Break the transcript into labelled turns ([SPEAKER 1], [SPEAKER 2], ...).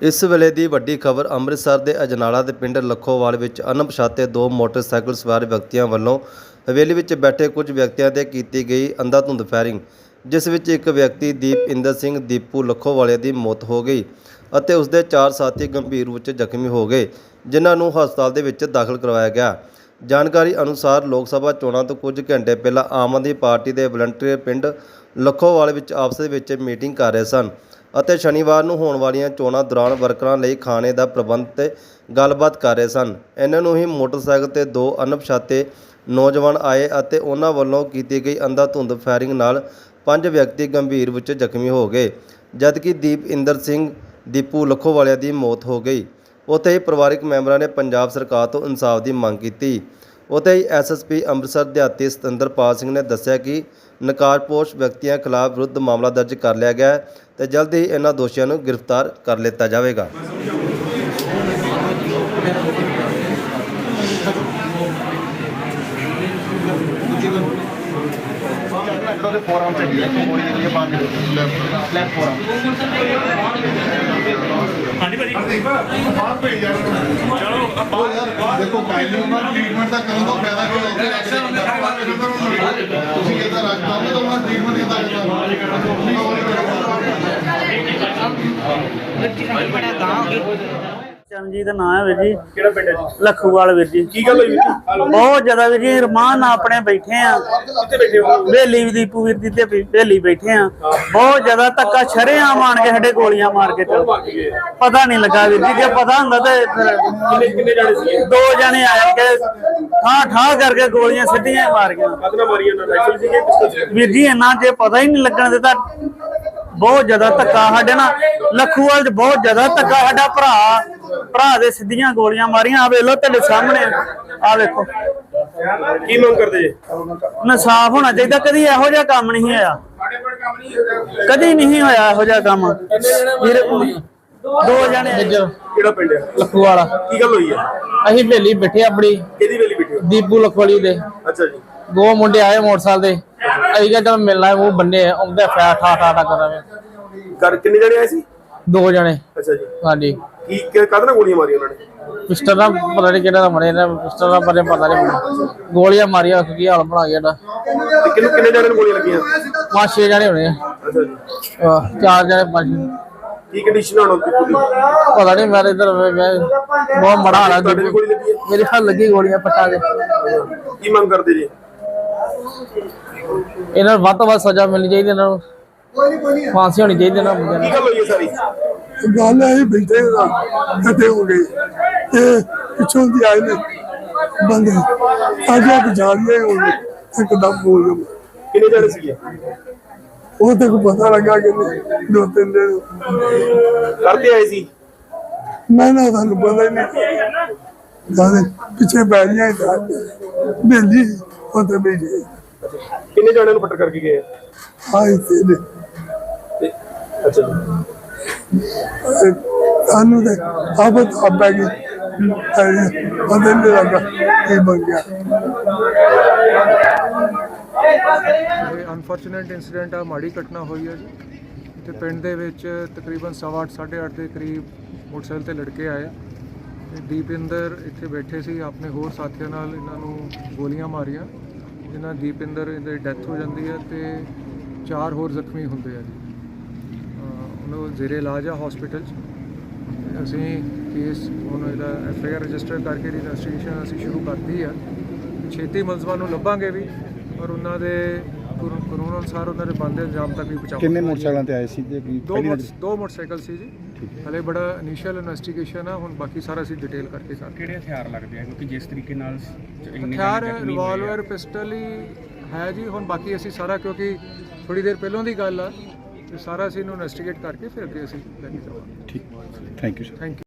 [SPEAKER 1] ਇਸ ਵੇਲੇ ਦੀ ਵੱਡੀ ਖਬਰ ਅੰਮ੍ਰਿਤਸਰ ਦੇ ਅਜਨਾਲਾ ਦੇ ਪਿੰਡ ਲੱਖੋਵਾਲ ਵਿੱਚ ਅਣਪਛਾਤੇ ਦੋ ਮੋਟਰਸਾਈਕਲ ਸਵਾਰ ਵਿਅਕਤੀਆਂ ਵੱਲੋਂ ਹਵੇਲੀ ਵਿੱਚ ਬੈਠੇ ਕੁਝ ਵਿਅਕਤੀਆਂ ਤੇ ਕੀਤੀ ਗਈ ਅੰਧਾਧੁੰਦ ਫਾਇਰਿੰਗ, ਜਿਸ ਵਿੱਚ ਇੱਕ ਵਿਅਕਤੀ ਦੀਪ ਇੰਦਰ ਸਿੰਘ ਦੀਪੂ ਲੱਖੋਵਾਲੇ ਦੀ ਮੌਤ ਹੋ ਗਈ ਅਤੇ ਉਸ ਦੇ ਚਾਰ ਸਾਥੀ ਗੰਭੀਰ ਰੂਪ ਵਿੱਚ ਜ਼ਖਮੀ ਹੋ ਗਏ, ਜਿਨ੍ਹਾਂ ਨੂੰ ਹਸਪਤਾਲ ਦੇ ਵਿੱਚ ਦਾਖਲ ਕਰਵਾਇਆ ਗਿਆ। ਜਾਣਕਾਰੀ ਅਨੁਸਾਰ ਲੋਕ ਸਭਾ ਚੋਣਾਂ ਤੋਂ ਕੁਝ ਘੰਟੇ ਪਹਿਲਾਂ ਆਮ ਆਦਮੀ ਪਾਰਟੀ ਦੇ ਵਲੰਟੀਅਰ ਪਿੰਡ ਲੱਖੋਵਾਲ ਵਿੱਚ ਆਪਸ ਦੇ ਵਿੱਚ ਮੀਟਿੰਗ ਕਰ ਰਹੇ ਸਨ। ਅਤੇ ਸ਼ਨੀਵਾਰ ਨੂੰ ਹੋਣ ਵਾਲੀਆਂ ਚੋਣਾਂ ਦੌਰਾਨ ਵਰਕਰਾਂ ਲਈ ਖਾਣੇ ਦਾ ਪ੍ਰਬੰਧ ਤੇ ਗੱਲਬਾਤ ਕਰ ਰਹੇ ਸਨ। ਇਹਨਾਂ ਨੂੰ ਹੀ ਮੋਟਰਸਾਈਕਲ ਤੇ ਦੋ ਅਣਪਛਾਤੇ ਨੌਜਵਾਨ ਆਏ ਅਤੇ ਉਹਨਾਂ ਵੱਲੋਂ ਕੀਤੀ ਗਈ ਅੰਧਾਧੁੰਦ ਫਾਇਰਿੰਗ ਨਾਲ ਪੰਜ ਵਿਅਕਤੀ ਗੰਭੀਰ ਵਿੱਚ ਜ਼ਖਮੀ ਹੋ ਗਏ, ਜਦਕਿ ਦੀਪ ਇੰਦਰ ਸਿੰਘ, ਦੀਪੂ ਲੱਖੋਵਾਲਿਆਂ ਦੀ ਮੌਤ ਹੋ ਗਈ। ਉੱਥੇ ਹੀ ਪਰਿਵਾਰਕ ਮੈਂਬਰਾਂ ਨੇ ਪੰਜਾਬ ਸਰਕਾਰ ਤੋਂ ਇਨਸਾਫ ਦੀ ਮੰਗ ਕੀਤੀ। ਉੱਥੇ ਹੀ ਐਸਐਸਪੀ ਅੰਮ੍ਰਿਤਸਰ ਦਿਹਾਤੀ ਸਤਿੰਦਰਪਾਲ ਸਿੰਘ ਨੇ ਦੱਸਿਆ ਕਿ ਨਕਾਰਪੋਸ਼ ਵਿਅਕਤੀਆਂ ਖਿਲਾਫ ਵਿਰੁੱਧ ਮਾਮਲਾ ਦਰਜ ਕਰ ਲਿਆ ਗਿਆ ਹੈ ਤੇ ਜਲਦ ਹੀ ਇਹਨਾਂ ਦੋਸ਼ੀਆਂ ਨੂੰ ਗ੍ਰਿਫਤਾਰ ਕਰ ਲਿੱਤਾ ਜਾਵੇਗਾ।
[SPEAKER 2] ਫੋਰਮ ਤੇ ਗਿਆ ਮੋੜੀ ਜਿਹੜੀ ਬੰਦ ਲੈਫਟ ਫੋਰਮ ਦੇਖੋ ਕਾਇਲੀ ਉਹਨਾਂ ਟ੍ਰੀਟਮੈਂਟ ਦਾ ਕਰਨ ਦਾ ਫਾਇਦਾ ਕੀ ਹੈ? ਤੁਸੀਂ ਇਹਦਾ ਰੱਖ ਕਰਦੇ ਤਾਂ ਉਹਨਾਂ ਟ੍ਰੀਟਮੈਂਟ ਕਿੱਦਾਂ ਕਰਨਾ।
[SPEAKER 3] ਚਰਨਜੀਤ ਦਾ ਨਾਮ ਹੈ ਵੀਰ ਜੀ।
[SPEAKER 4] ਕਿਹੜਾ ਪਿੰਡ ਹੈ ਜੀ?
[SPEAKER 3] ਲੱਖੂਵਾਲ ਵੀਰ ਜੀ।
[SPEAKER 4] ਕੀ ਗੱਲ ਹੋਈ ਵੀਰ ਜੀ?
[SPEAKER 3] ਬਹੁਤ ਜ਼ਿਆਦਾ ਵੀਰ ਜੀ ਰਮਾਨ ਨਾਲ ਆਪਣੇ ਬੈਠੇ ਆ
[SPEAKER 4] ਕਿੱਥੇ ਬੈਠੇ ਹੋ?
[SPEAKER 3] ਬੇਲੀ ਦੀ ਵੀਰ ਦੀ ਤੇ ਬੇਲੀ ਬੈਠੇ ਆ ਬਹੁਤ ਜ਼ਿਆਦਾ ਧੱਕਾ ਸ਼ਰੇਆਮ ਆਣ ਕੇ ਸਾਡੇ ਗੋਲੀਆਂ ਮਾਰ ਕੇ ਚਲ
[SPEAKER 4] ਮਾਰ।
[SPEAKER 3] ਪਤਾ ਨਹੀਂ ਲੱਗਾ ਵੀਰ ਜੀ ਜੇ ਪਤਾ ਹੁੰਦਾ ਤੇ ਫਿਰ
[SPEAKER 4] ਕਿੰਨੇ ਕਿੰਨੇ ਜਾਣੇ ਸੀਗੇ?
[SPEAKER 3] ਦੋ ਜਣੇ ਆਏ ਕੇ ਠਾਂ ਠਾਂ ਕਰਕੇ ਗੋਲੀਆਂ ਸਿੱਧੀਆਂ ਮਾਰ ਗਿਆ
[SPEAKER 4] ਕਦਨਾ ਮਾਰੀ ਰਾਈਫਲ ਪਿਸਤਲ ਸੀ
[SPEAKER 3] ਵੀਰ ਜੀ ਇੰਨਾ ਜੇ ਪਤਾ ਹੀ ਨਹੀਂ ਲੱਗਣ ਦਿੱਤਾ। ਬਹੁਤ ਜ਼ਿਆਦਾ ਧੱਕਾ ਸਾਡੇ ਨਾਲ। ਲੱਖੂਵਾਲ 'ਚ ਬਹੁਤ ਜ਼ਿਆਦਾ ਧੱਕਾ ਸਾਡਾ ਭਰਾ ਭਰਾ ਦੇ ਸਿੱਧੀਆਂ ਗੋਲੀਆਂ ਮਾਰੀਆਂ। ਆ ਵੇਖ ਲਓ ਤੁਹਾਡੇ ਸਾਹਮਣੇ। ਆ ਵੇਖੋ।
[SPEAKER 4] ਕੀ ਮੰਗ ਕਰਦੇ ਜੀ?
[SPEAKER 3] ਇਨਸਾਫ ਹੋਣਾ ਚਾਹੀਦਾ। ਕਦੀ ਇਹੋ ਜਿਹਾ ਕੰਮ ਨਹੀਂ ਹੋਇਆ। ਕਦੀ ਨਹੀਂ ਹੋਇਆ ਇਹੋ ਜਿਹਾ ਕੰਮ। ਵੀਰ ਦੋ ਜਣੇ।
[SPEAKER 4] ਕਿਹੜਾ ਪਿੰਡ ਹੈ
[SPEAKER 5] ਲੱਖੂ ਵਾਲਾ।
[SPEAKER 4] ਕੀ ਗੱਲ ਹੋਈ ਹੈ
[SPEAKER 5] ਅਸੀਂ ਵੇਲੀ ਬੈਠੇ ਆਪਣੀ।
[SPEAKER 4] ਕਿਹਦੀ ਵੇਲੀ ਬੈਠੇ ਹੋ?
[SPEAKER 5] ਦੀਪੂ ਲਖਵਾਲੀ ਦੇ।
[SPEAKER 4] ਅੱਛਾ ਜੀ।
[SPEAKER 5] ਦੋ ਮੁੰਡੇ ਆਏ ਮੋਟਰਸਾਈਕਲ ਦੇ ਅਸੀਂ ਕਿਹਾ ਚਲ ਮਿਲਣਾ ਹੈ, ਉਹ ਬੰਨੇ ਆ, ਆਉਂਦੇ ਫੈ ਠਾ ਠਾ ਠਾ ਕਰਾਵੇ
[SPEAKER 4] ਘਰ ਕਿੰਨੇ ਜਾਣੇ ਆਏ ਸੀ?
[SPEAKER 5] ਦੋ ਜਣੇ।
[SPEAKER 4] ਅੱਛਾ ਜੀ।
[SPEAKER 5] ਹਾਂਜੀ।
[SPEAKER 4] ਕੀ ਕਦਨਾ ਗੋਲੀਆਂ ਮਾਰੀਆਂ ਉਹਨਾਂ ਨੇ?
[SPEAKER 5] ਪਿਸਟਲ ਨਾਲ ਪਤਾ ਨਹੀਂ ਕਿਹੜਾ ਦਾ ਮਰੇ ਨੇ ਪਿਸਟਲ ਨਾਲ ਪਰੇ ਪਤਾ ਨਹੀਂ। ਗੋਲੀਆਂ ਮਾਰੀਆਂ ਕੀ ਹਾਲ ਬਣਾ ਗਿਆ ਇਹਦਾ।
[SPEAKER 4] ਤੇ ਕਿੰਨੇ ਕਿੰਨੇ ਜਾਣੇ ਨੂੰ ਗੋਲੀਆਂ ਲੱਗੀਆਂ?
[SPEAKER 5] ਪੰਜ ਛੇ ਜਣੇ ਹੋਣੇ ਆ।
[SPEAKER 4] ਅੱਛਾ ਜੀ।
[SPEAKER 5] ਆਹ, ਚਾਰ ਜਣੇ ਪੰਜ।
[SPEAKER 4] ਕੀ ਕੰਡੀਸ਼ਨ ਹੋਣ ਦੀ?
[SPEAKER 5] ਪਤਾ ਨਹੀਂ ਮੇਰੇ ਇਧਰ ਬਹੁਤ ਮੜਾ ਹਾਲਾ
[SPEAKER 4] ਤੁਹਾਡੇ ਵੀ ਗੋਲੀ ਲੱਗੀ ਹੈ?
[SPEAKER 5] ਮੇਰੇ ਹੱਥ ਲੱਗੀ ਗੋਲੀਆਂ ਪਟਾ ਕੇ
[SPEAKER 4] ਕੀ ਮੰਗ ਕਰਦੇ ਜੀ?
[SPEAKER 5] ਇਹਨਾਂ ਨੂੰ ਵੱਧ ਤੋਂ ਵੱਧ ਸਜ਼ਾ ਮਿਲਣੀ ਚਾਹੀਦੀ ਇਹਨਾਂ ਨੂੰ ਫਾਂਸੀ ਹੋਣੀ ਚਾਹੀਦੀ ਇਹਨਾਂ ਬੰਦਿਆਂ ਨੂੰ।
[SPEAKER 4] ਕੀ ਗੱਲ ਹੋਈ ਹੈ ਸਾਰੀ?
[SPEAKER 6] ਗੱਲ ਹੈ ਬੈਠੇ ਨਾ ਕਦੇ ਹੋ ਗਏ ਤੇ ਪਿੱਛੋਂ ਦੀ ਆਏ ਨੇ ਬੰਦੇ। ਅੱਜ ਇੱਕ ਜਾਣਦੇ ਹੋ ਗਏ ਇੱਕਦਮ ਬੋਲ ਗਏ
[SPEAKER 4] ਕਿੰਨੇ ਜਾਣੇ ਸੀਗੇ?
[SPEAKER 6] ਉਹ ਤੇ ਕੋਈ ਪਤਾ ਲੱਗਾ ਕਿ ਨਹੀਂ, ਦੋ ਤਿੰਨ ਦਿਨ
[SPEAKER 4] ਕਰਦੇ ਆਏ ਸੀ?
[SPEAKER 6] ਮੈਂ ਨਾ ਤੁਹਾਨੂੰ ਪਤਾ ਹੀ ਨਹੀਂ। ਜਾਨੇ ਪਿੱਛੇ ਬੈ ਗਈਆਂ ਤਾਂ ਬੇਲੀ ਉਹ ਤੇ ਬੈਠੇ
[SPEAKER 4] ਕਿੰਨੇ ਜਾਣਿਆਂ ਨੂੰ ਫੱਟਰ ਕਰਕੇ ਗਏ ਆ?
[SPEAKER 6] ਆਏ ਤੇ ਨੇ।
[SPEAKER 4] ਤੇ ਅੱਛਾ
[SPEAKER 6] ਸਾਨੂੰ ਤੇ ਆਪ ਆਪ ਗਈ ਪਤਾ ਨਹੀਂ ਲੱਗਾ ਕੀ ਬਣ ਗਿਆ
[SPEAKER 7] ਇਹ ਅਨਫੋਰਚੂਨੇਟ ਇਨਸੀਡੈਂਟ ਆ ਮਾੜੀ ਘਟਨਾ ਹੋਈ ਹੈ ਜੀ। ਤੇ ਪਿੰਡ ਦੇ ਵਿੱਚ ਤਕਰੀਬਨ 7:30 8:30 ਦੇ ਕਰੀਬ ਮੋਟਰਸਾਈਕਲ ਤੇ ਲੜਕੇ ਆਏ ਤੇ ਦੀਪਿੰਦਰ ਇੱਥੇ ਬੈਠੇ ਸੀ ਆਪਣੇ ਹੋਰ ਸਾਥੀਆਂ ਨਾਲ ਇਹਨਾਂ ਨੂੰ ਗੋਲੀਆਂ ਮਾਰੀਆਂ। ਜਿਨ੍ਹਾਂ ਦੀਪਿੰਦਰ ਦੀ ਡੈਥ ਹੋ ਜਾਂਦੀ ਹੈ ਤੇ ਚਾਰ ਹੋਰ ਜ਼ਖਮੀ ਹੁੰਦੇ ਆ ਜੀ। ਉਹਨਾਂ ਨੂੰ ਜ਼ੇਰੇ ਇਲਾਜ ਆ ਹਸਪੀਟਲ 'ਚ। ਅਸੀਂ ਕੇਸ ਹੁਣ ਇਹਦਾ ਐਫ ਆਈ ਆਰ ਰਜਿਸਟਰ ਕਰਕੇ ਇਨਵੈਸਟੀਗੇਸ਼ਨ ਅਸੀਂ ਸ਼ੁਰੂ ਕਰਤੀ ਆ। ਛੇਤੀ ਮੁਲਜ਼ਮਾਂ ਨੂੰ ਲੱਭਾਂਗੇ ਵੀ ਔਰ ਉਹਨਾਂ ਦੇ ਕਾਨੂੰਨ ਅਨੁਸਾਰ ਉਹਨਾਂ ਦੇ ਬੰਦੇ ਅੰਜਾਮ ਤੱਕ ਵੀ ਪਹੁੰਚਾਵਾਂਗੇ ਕਿੰਨੇ ਮੋਟਰਸਾਈਕਲਾਂ ਤੇ ਆਏ ਸੀ? ਤੇ ਦੋ ਮੋਟਰ- ਦੋ ਮੋਟਰਸਾਈਕਲ ਸੀ ਜੀ। ਹਲੇ ਬੜਾ ਇਨੀਸ਼ੀਅਲ ਇਨਵੈਸਟੀਗੇਸ਼ਨ ਆ ਹੁਣ ਬਾਕੀ ਸਾਰਾ ਅਸੀਂ ਡਿਟੇਲ ਕਰਕੇ ਕਰ
[SPEAKER 8] ਕਿਹੜੇ ਹਥਿਆਰ ਲੱਗਦੇ ਆ? ਕਿਉਂਕਿ ਜਿਸ ਤਰੀਕੇ ਨਾਲ ਇੰਨੇ
[SPEAKER 7] ਹਥਿਆਰ
[SPEAKER 8] ਜਾਣੇ ਜ਼ਖਮੀ ਹੋਏ ਆ।
[SPEAKER 7] ਰਿਵਾਲਵਰ ਪਿਸਟਲ ਹੀ ਹੈ ਜੀ। ਹੁਣ ਬਾਕੀ ਅਸੀਂ ਸਾਰਾ ਕਿਉਂਕਿ ਥੋੜੀ ਦੇਰ ਪਹਿਲਾਂ ਦੀ ਗੱਲ ਆ ਤੇ ਸਾਰਾ ਅਸੀਂ ਇਹਨੂੰ ਇਨਵੈਸਟੀਗੇਟ ਕਰਕੇ ਫਿਰ ਅੱਗੇ ਅਸੀਂ ਲੈ ਕੇ ਜਾਵਾਂਗੇ
[SPEAKER 9] ਠੀਕ। Thank you sir
[SPEAKER 7] thank you